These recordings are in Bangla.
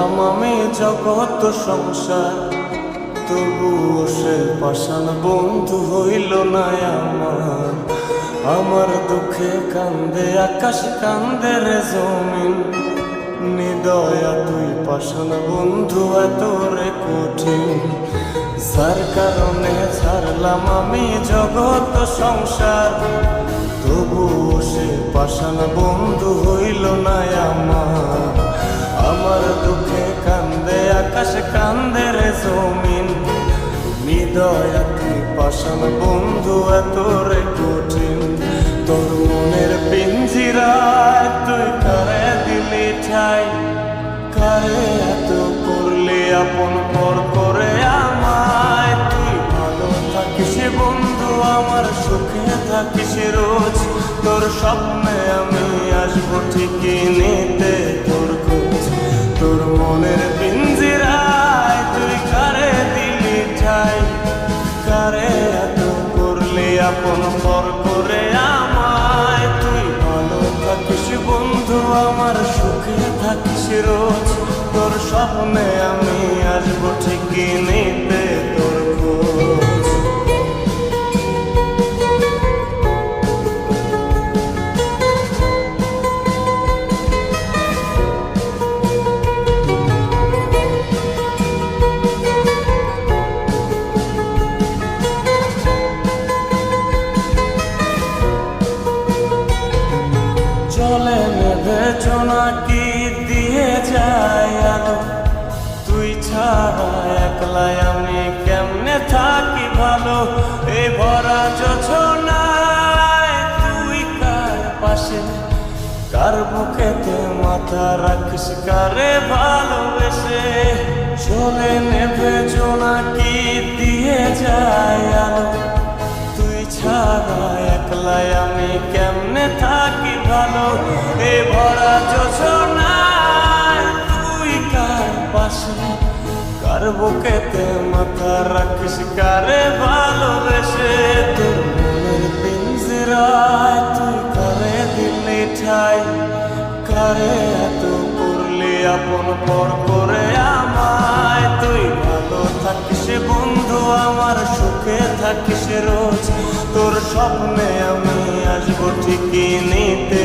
আমি জগৎ সংসার, তবুও সে পাষাণ বন্ধু হইল না আমার। আমার দুঃখে কান্দে, আকাশ কান্দে রে জমিন। নিদয়া তুই পাষাণ বন্ধু, এত রে কঠিন। যার কারণে ছাড়লাম আমি জগৎ সংসার, তবুও সে পাষাণ বন্ধু হইল না আমার। আকাশ বন্ধু এত কঠিন। তোর মনের পিঞ্জিরায় তুই কারে দিলি ঠাই? কারে এত করলি আপন পর করে আমায়? তুই ভালো থাকিস বন্ধু, আমার সুখে থাকিস রোজ। তোর স্বপ্নে আমি আসব ঠিকই নিতে তোর রোজ তোর স্বপ্নে আমি আসব ঠিকই নিতে বুকেতে মাথা ভালোবেসে? চলে নেবে দিয়ে যায় আলো? তুই ছাড়া একলাই আমি কেমনে থাকি ভালো? এ ভরা যোজনায় তুই কার পাশে? কার বুকেতে মাথা রাখিস কারে ভালোবেসে থাকিস বন্ধু আমার সুখে থাকিস রোজ। তোর স্বপ্নে আমি আসব ঠিকই নিতে।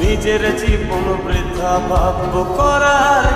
নিজের জীবন বৃদ্ধা ভাব করার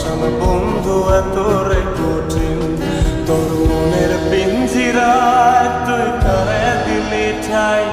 পাষাণ বন্ধু এত রে কঠিন। তোর মনের পিঞ্জিরায় তুই করে দিলি ঠাই।